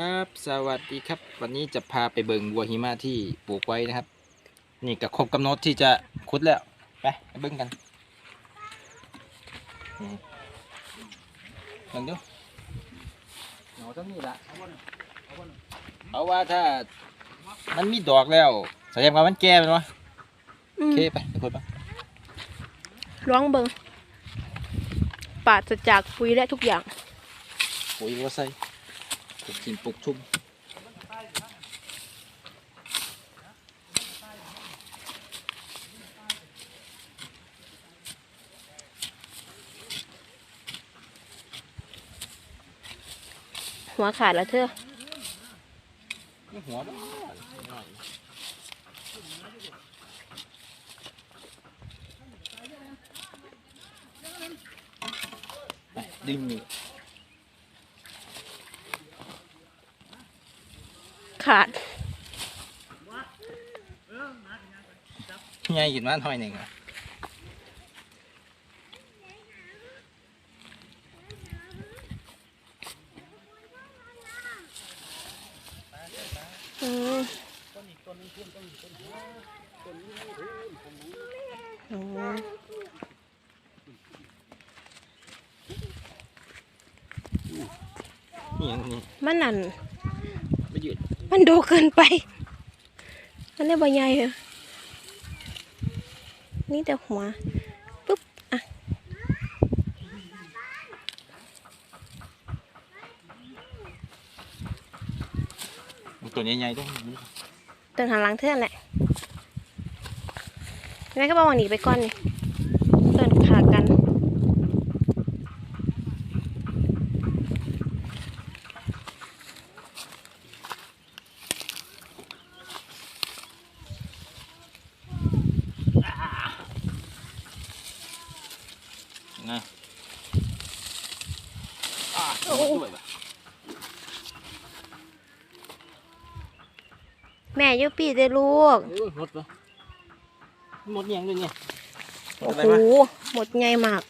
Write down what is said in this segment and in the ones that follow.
ครับ สวัสดีครับ วันนี้จะพาไปเบิงวัวหิมะที่ปลูกไว้นะครับ นี่ก็ครบกำหนดที่จะคุดแล้ว ไปไปเบิ่งกันนี่เบิ่งดูหนอต้องนี่ละเพราะว่าถ้ามันมีดอกแล้วแสดงว่ามันแก่เป็นวะอืโอมเคไปไปคุดปะร้องเบิงปราศจากปุ๋ยและทุกอย่างปุ๋ยก็ใส่ปลู กกินปลูกชุ่มหัวขาดแล้วเธอนี่หัวบ้าไปดึงนี่ ขาดใหญ่ขึ้นมาหน่อยหนึ่งอะอืมอืมนี่ยังนี่มันนั่นไม่ยืด มันดูเกินไปมันได้ใบใหญ่เหรอนี่แต่หัว ปุ๊บ อะ ตัวใหญ่ๆต้องเดินหันหลังเท่านั้นแหละงั้นก็บอกว่าหนีไปก่อนนี่เดินขากัน นะอ่าโอ้ด้วยว่ะแม่อยูปีได้ลูก เอ้ยหมดปะหมดยังด้วยเนี่ยโอ้โห หมดไงมาก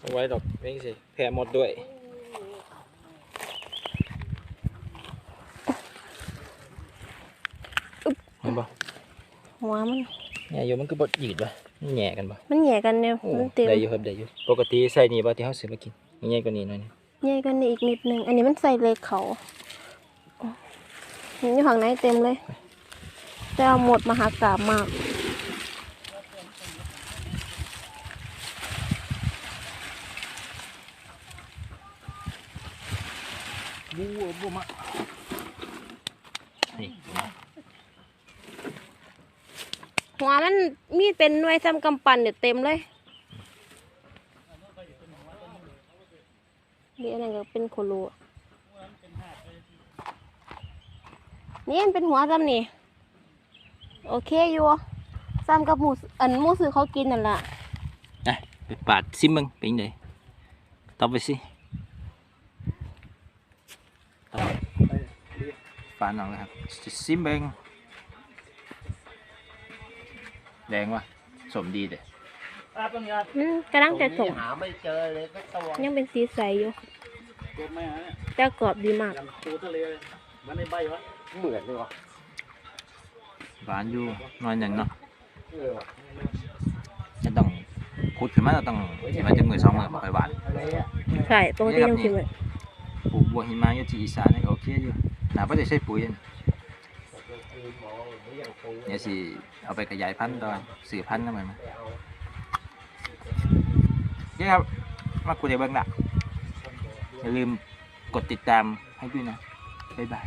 เอาไว้ดอกไม่สิแผ่หมดด้วยเห็นปะหัวมันเนี่ยอยู่มันก็บดยืดปะ มันแหย่กันปะมันแหย่กันเนี่ยโอ้มันเต็มได้อยู่ครับได้อยู่ปกติใส่นี่ปะที่เขาซื้อมากินมันใหญ่กว่านี้หน่อยนึงแหย่กันนี่อีกนิดนึงอันนี้มันใส่เลยเขานี่อยู่ข้างในเต็มเลย แต่เอาหมดมหากราบมากบูบูมานี่ หัวมันมีเป็นหน่วยซ้ำกำปั้นเนี่ยเต็มเลยนี่อันนั้นก็เป็นโคโลนี่มันเป็นหัวซ้ำนี่ โอเคอยู่ซ้ำกับหมูอันหมูซื้อเขากินนั่นแหละอะไปปาดซิมึงเป็นไงตอไปสิตอบปาดหน่อยนะครับซิมเบง แดงวะสมดีเด้อืมกำลังจะส่งหาไม่เจอเลยก็ตัวยังเป็นสีใสอยู่ตัวแม่เนี่ยแต่กรอบดีมาก ยังตัวทะเลเลยมันในใบวะเหมือนเลยวะหวานอยู่หน้อยหนึ่งเนาะเออวะจะต้องขุดขึ้นมาเราต้องที่มันจะมือสองมือบ่ค่อยหวานอะไรอะใช่ปกติยังกินเลยปลูกบัวหิมะอยู่ที่อีสานนี่ก็โอเคอยู่หนาไม่ได้ใช้ปุ๋ยนะ เดี๋ยวสิเอาไปขยายพันธุ์ตอนสื่อพันธุ์นั่นมันมเย้ครับ มาคุยในเบื้องหลังอย่าลืมกดติดตามให้ด้วยนะ บ๊ายบาย